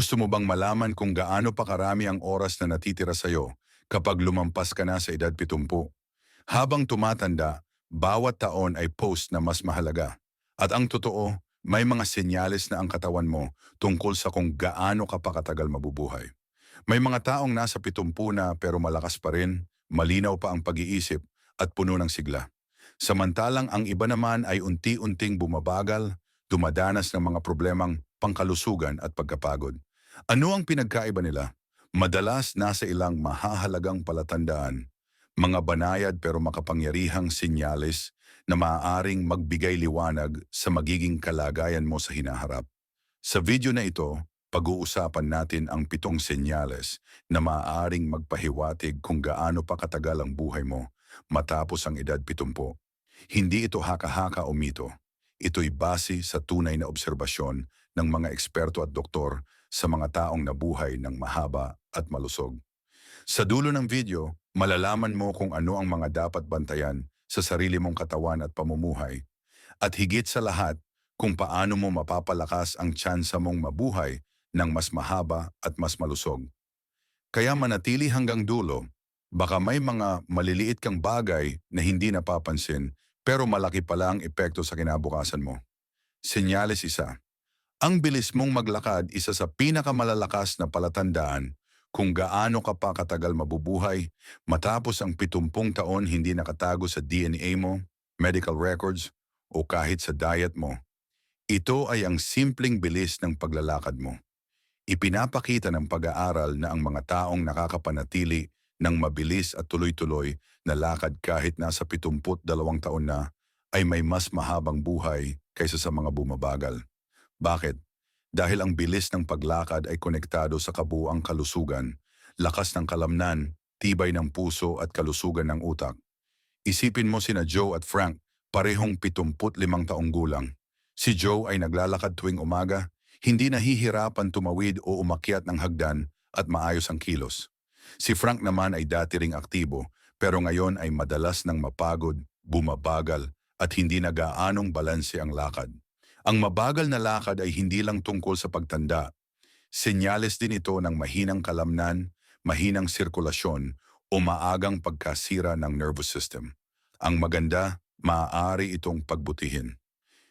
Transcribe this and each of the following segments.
Gusto mo bang malaman kung gaano pa karami ang oras na natitira sa'yo kapag lumampas ka na sa edad 70? Habang tumatanda, bawat taon ay post na mas mahalaga. At ang totoo, may mga senyales na ang katawan mo tungkol sa kung gaano ka pa katagal mabubuhay. May mga taong nasa 70 na pero malakas pa rin, malinaw pa ang pag-iisip at puno ng sigla. Samantalang ang iba naman ay unti-unting bumabagal, dumadanas ng mga problemang pangkalusugan at pagkapagod. Ano ang pinagkaiba nila? Madalas nasa ilang mahahalagang palatandaan, mga banayad pero makapangyarihang sinyalis na maaaring magbigay liwanag sa magiging kalagayan mo sa hinaharap. Sa video na ito, pag-uusapan natin ang pitong senyales na maaaring magpahiwatig kung gaano pa katagal ang buhay mo matapos ang edad 70. Hindi ito haka-haka o mito. Ito'y base sa tunay na obserbasyon ng mga eksperto at doktor sa mga taong nabuhay ng mahaba at malusog. Sa dulo ng video, malalaman mo kung ano ang mga dapat bantayan sa sarili mong katawan at pamumuhay. At higit sa lahat, kung paano mo mapapalakas ang tsansa mong mabuhay ng mas mahaba at mas malusog. Kaya manatili hanggang dulo, baka may mga maliliit kang bagay na hindi napapansin pero malaki pala ang epekto sa kinabukasan mo. Senyales isa. Ang bilis mong maglakad isa sa pinakamalalakas na palatandaan kung gaano ka pa katagal mabubuhay matapos ang 70 taon hindi nakatago sa DNA mo, medical records, o kahit sa diet mo. Ito ay ang simpleng bilis ng paglalakad mo. Ipinapakita ng pag-aaral na ang mga taong nakakapanatili ng mabilis at tuloy-tuloy na lakad kahit nasa 72 taon na ay may mas mahabang buhay kaysa sa mga bumabagal. Bakit? Dahil ang bilis ng paglakad ay konektado sa kabuang kalusugan, lakas ng kalamnan, tibay ng puso at kalusugan ng utak. Isipin mo sina Joe at Frank, parehong 75 taong gulang. Si Joe ay naglalakad tuwing umaga, hindi nahihirapan tumawid o umakyat ng hagdan at maayos ang kilos. Si Frank naman ay dati ring aktibo pero ngayon ay madalas nang mapagod, bumabagal at hindi nagaanong balanse ang lakad. Ang mabagal na lakad ay hindi lang tungkol sa pagtanda. Senyales din ito ng mahinang kalamnan, mahinang sirkulasyon o maagang pagkasira ng nervous system. Ang maganda, maaari itong pagbutihin.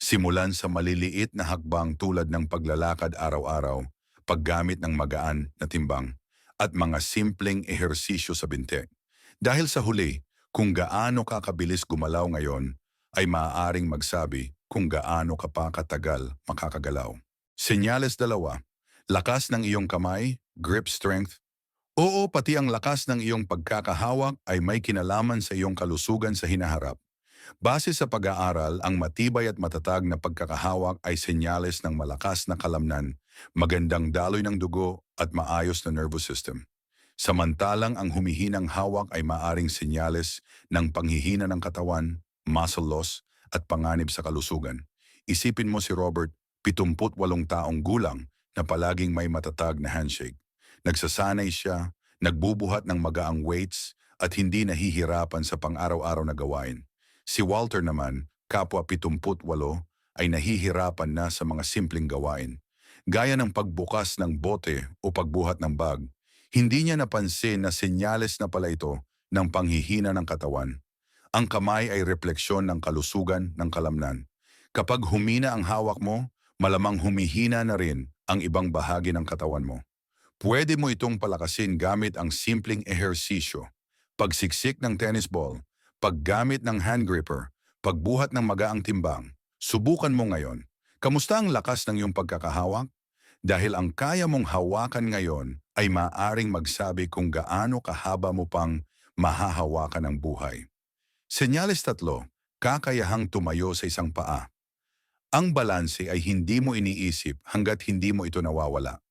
Simulan sa maliliit na hakbang tulad ng paglalakad araw-araw, paggamit ng magaan na timbang, at mga simpleng ehersisyo sa binte. Dahil sa huli, kung gaano ka kabilis gumalaw ngayon, ay maaaring magsabi kung gaano ka pa katagal makakagalaw. Senyales dalawa, lakas ng iyong kamay, grip strength. Oo, pati ang lakas ng iyong pagkakahawak ay may kinalaman sa iyong kalusugan sa hinaharap. Base sa pag-aaral, ang matibay at matatag na pagkakahawak ay senyales ng malakas na kalamnan, magandang daloy ng dugo at maayos na nervous system. Samantalang ang humihinang hawak ay maaring senyales ng panghihina ng katawan, muscle loss, at panganib sa kalusugan. Isipin mo si Robert, 78 taong gulang na palaging may matatag na handshake. Nagsasanay siya, nagbubuhat ng magaang weights, at hindi nahihirapan sa pang-araw-araw na gawain. Si Walter naman, kapwa 78, ay nahihirapan na sa mga simpleng gawain. Gaya ng pagbukas ng bote o pagbuhat ng bag, hindi niya napansin na senyales na pala ito ng panghihina ng katawan. Ang kamay ay refleksyon ng kalusugan ng kalamnan. Kapag humina ang hawak mo, malamang humihina na rin ang ibang bahagi ng katawan mo. Pwede mo itong palakasin gamit ang simpleng ehersisyo, pagsiksik ng tennis ball, paggamit ng hand gripper, pagbuhat ng magaang timbang. Subukan mo ngayon. Kamusta ang lakas ng iyong pagkakahawak? Dahil ang kaya mong hawakan ngayon ay maaring magsabi kung gaano kahaba mo pang mahahawakan ang buhay. Senyales tatlo, kakayahang tumayo sa isang paa. Ang balanse ay hindi mo iniisip hanggat hindi mo ito nawawala.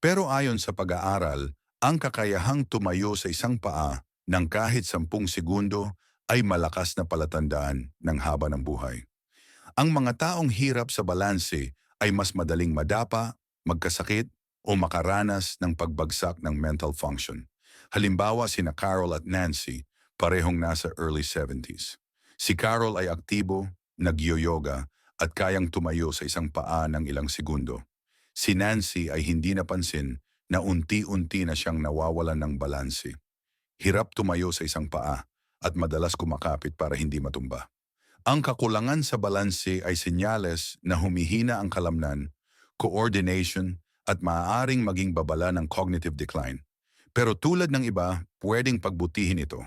Pero ayon sa pag-aaral, ang kakayahang tumayo sa isang paa ng kahit sampung segundo ay malakas na palatandaan ng haba ng buhay. Ang mga taong hirap sa balanse ay mas madaling madapa, magkasakit, o makaranas ng pagbagsak ng mental function. Halimbawa sina Carol at Nancy, parehong nasa early 70s. Si Carol ay aktibo, nagyo-yoga, at kayang tumayo sa isang paa ng ilang segundo. Si Nancy ay hindi napansin na unti-unti na siyang nawawalan ng balanse. Hirap tumayo sa isang paa at madalas kumakapit para hindi matumba. Ang kakulangan sa balanse ay senyales na humihina ang kalamnan, coordination at maaaring maging babala ng cognitive decline. Pero tulad ng iba, pwedeng pagbutihin ito.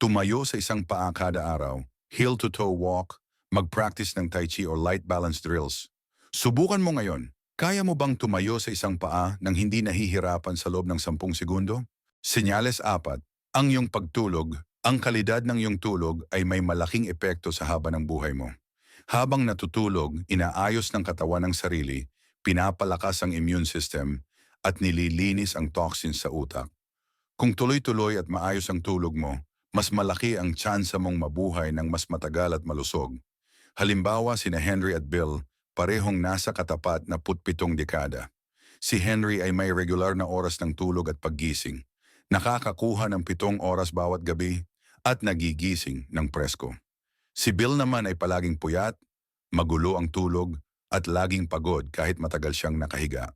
Tumayo sa isang paa kada araw, heel-to-toe walk, mag-practice ng tai chi or light balance drills. Subukan mo ngayon, kaya mo bang tumayo sa isang paa nang hindi nahihirapan sa loob ng 10 segundo? Senyales apat, ang iyong pagtulog, ang kalidad ng iyong tulog ay may malaking epekto sa haba ng buhay mo. Habang natutulog, inaayos ng katawan ng sarili, pinapalakas ang immune system, at nililinis ang toxins sa utak. Kung tuloy-tuloy at maayos ang tulog mo, mas malaki ang tsansa mong mabuhay ng mas matagal at malusog. Halimbawa, sina Henry at Bill, parehong nasa katapat na putpitong dekada. Si Henry ay may regular na oras ng tulog at paggising. Nakakakuha ng pitong oras bawat gabi at nagigising ng presko. Si Bill naman ay palaging puyat, magulo ang tulog at laging pagod kahit matagal siyang nakahiga.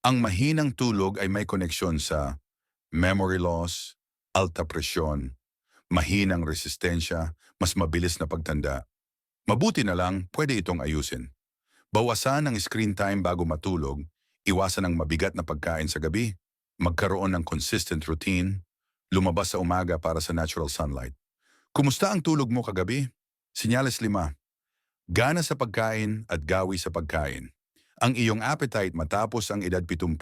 Ang mahinang tulog ay may koneksyon sa memory loss, alta presyon, mahinang resistensya, mas mabilis na pagtanda. Mabuti na lang, pwede itong ayusin. Bawasan ang screen time bago matulog, iwasan ang mabigat na pagkain sa gabi, magkaroon ng consistent routine, lumabas sa umaga para sa natural sunlight. Kumusta ang tulog mo kagabi? Sinyales lima. Gana sa pagkain at gawi sa pagkain. Ang iyong appetite matapos ang edad 70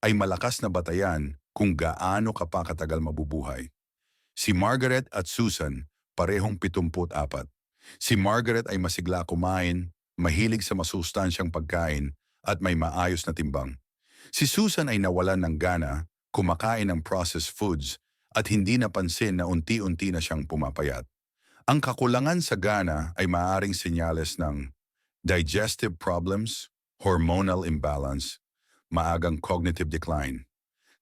ay malakas na batayan kung gaano ka pa katagal mabubuhay. Si Margaret at Susan parehong 74. Si Margaret ay masigla kumain, mahilig sa masustansyang pagkain at may maayos na timbang. Si Susan ay nawalan ng gana, kumakain ng processed foods at hindi napansin na unti-unti na siyang pumapayat. Ang kakulangan sa gana ay maaaring senyales ng digestive problems, hormonal imbalance, maagang cognitive decline.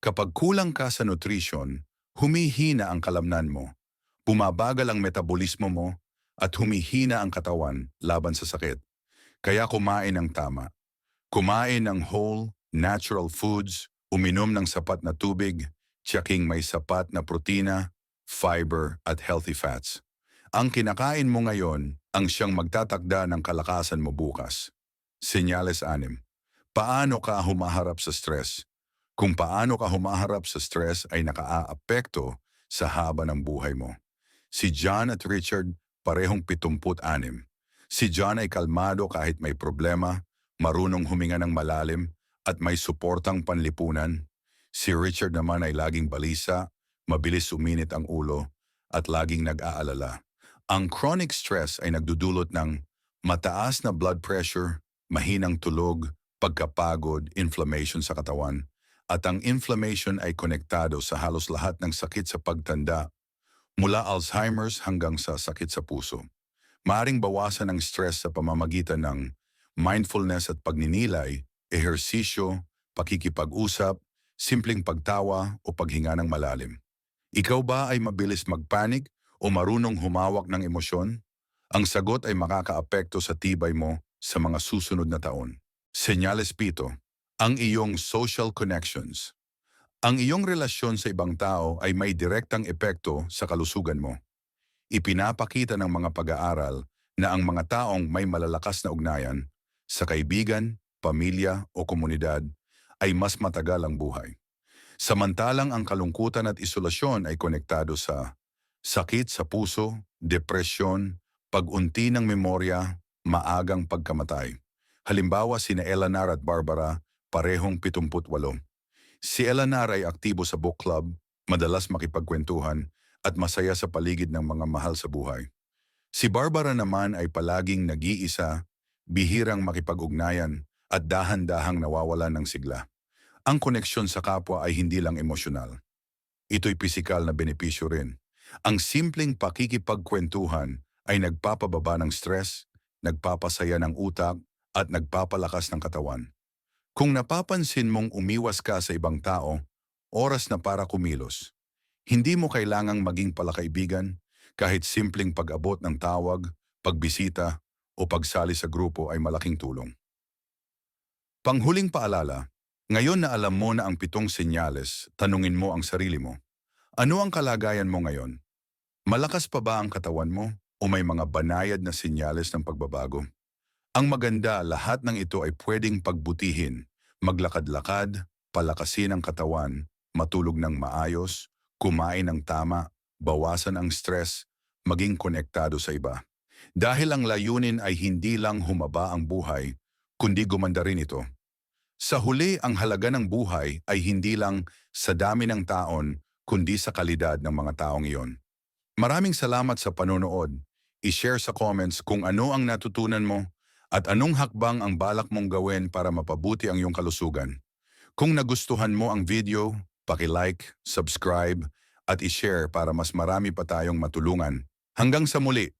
Kapag kulang ka sa nutrition, humihina ang kalamnan mo, bumabagal ang metabolismo mo, at humihina ang katawan laban sa sakit. Kaya kumain ng tama. Kumain ng whole, natural foods, uminom ng sapat na tubig, tsaking may sapat na protina, fiber at healthy fats. Ang kinakain mo ngayon ang siyang magtatakda ng kalakasan mo bukas. Senyales anim. Paano ka humaharap sa stress? Kung paano ka humaharap sa stress ay nakaaapekto sa haba ng buhay mo. Si John at Richard parehong 76. Si John ay kalmado kahit may problema, marunong huminga ng malalim, at may suportang panlipunan. Si Richard naman ay laging balisa, mabilis uminit ang ulo, at laging nag-aalala. Ang chronic stress ay nagdudulot ng mataas na blood pressure, mahinang tulog, pagkapagod, inflammation sa katawan, at ang inflammation ay konektado sa halos lahat ng sakit sa pagtanda, mula Alzheimer's hanggang sa sakit sa puso. Maaring bawasan ang stress sa pamamagitan ng mindfulness at pagninilay, ehersisyo, pakikipag-usap, simpleng pagtawa o paghinga ng malalim. Ikaw ba ay mabilis magpanik o marunong humawak ng emosyon? Ang sagot ay makakaapekto sa tibay mo sa mga susunod na taon. Senyales pito, ang iyong social connections. Ang iyong relasyon sa ibang tao ay may direktang epekto sa kalusugan mo. Ipinapakita ng mga pag-aaral na ang mga taong may malalakas na ugnayan sa kaibigan, pamilya o komunidad ay mas matagal ang buhay. Samantalang ang kalungkutan at isolasyon ay konektado sa sakit sa puso, depresyon, pag-unti ng memorya, maagang pagkamatay. Halimbawa sina Eleanor at Barbara, parehong 78. Si Eleanor ay aktibo sa book club, madalas makipagkwentuhan, at masaya sa paligid ng mga mahal sa buhay. Si Barbara naman ay palaging nag-iisa, bihirang makipag-ugnayan, at dahan-dahang nawawalan ng sigla. Ang koneksyon sa kapwa ay hindi lang emosyonal. Ito'y pisikal na benepisyo rin. Ang simpleng pakikipagkwentuhan ay nagpapababa ng stress, nagpapasaya ng utak, at nagpapalakas ng katawan. Kung napapansin mong umiwas ka sa ibang tao, oras na para kumilos. Hindi mo kailangang maging palakaibigan kahit simpleng pag-abot ng tawag, pagbisita, o pagsali sa grupo ay malaking tulong. Panghuling paalala, ngayon na alam mo na ang pitong senyales, tanungin mo ang sarili mo. Ano ang kalagayan mo ngayon? Malakas pa ba ang katawan mo o may mga banayad na senyales ng pagbabago? Ang maganda, lahat ng ito ay pwedeng pagbutihin, maglakad-lakad, palakasin ang katawan, matulog ng maayos, kumain ng tama, bawasan ang stress, maging konektado sa iba. Dahil ang layunin ay hindi lang humaba ang buhay, kundi gumanda rin ito. Sa huli, ang halaga ng buhay ay hindi lang sa dami ng taon, kundi sa kalidad ng mga taong iyon. Maraming salamat sa panonood. I-share sa comments kung ano ang natutunan mo at anong hakbang ang balak mong gawin para mapabuti ang iyong kalusugan. Kung nagustuhan mo ang video, paki-like, subscribe, at i-share para mas marami pa tayong matulungan. Hanggang sa muli,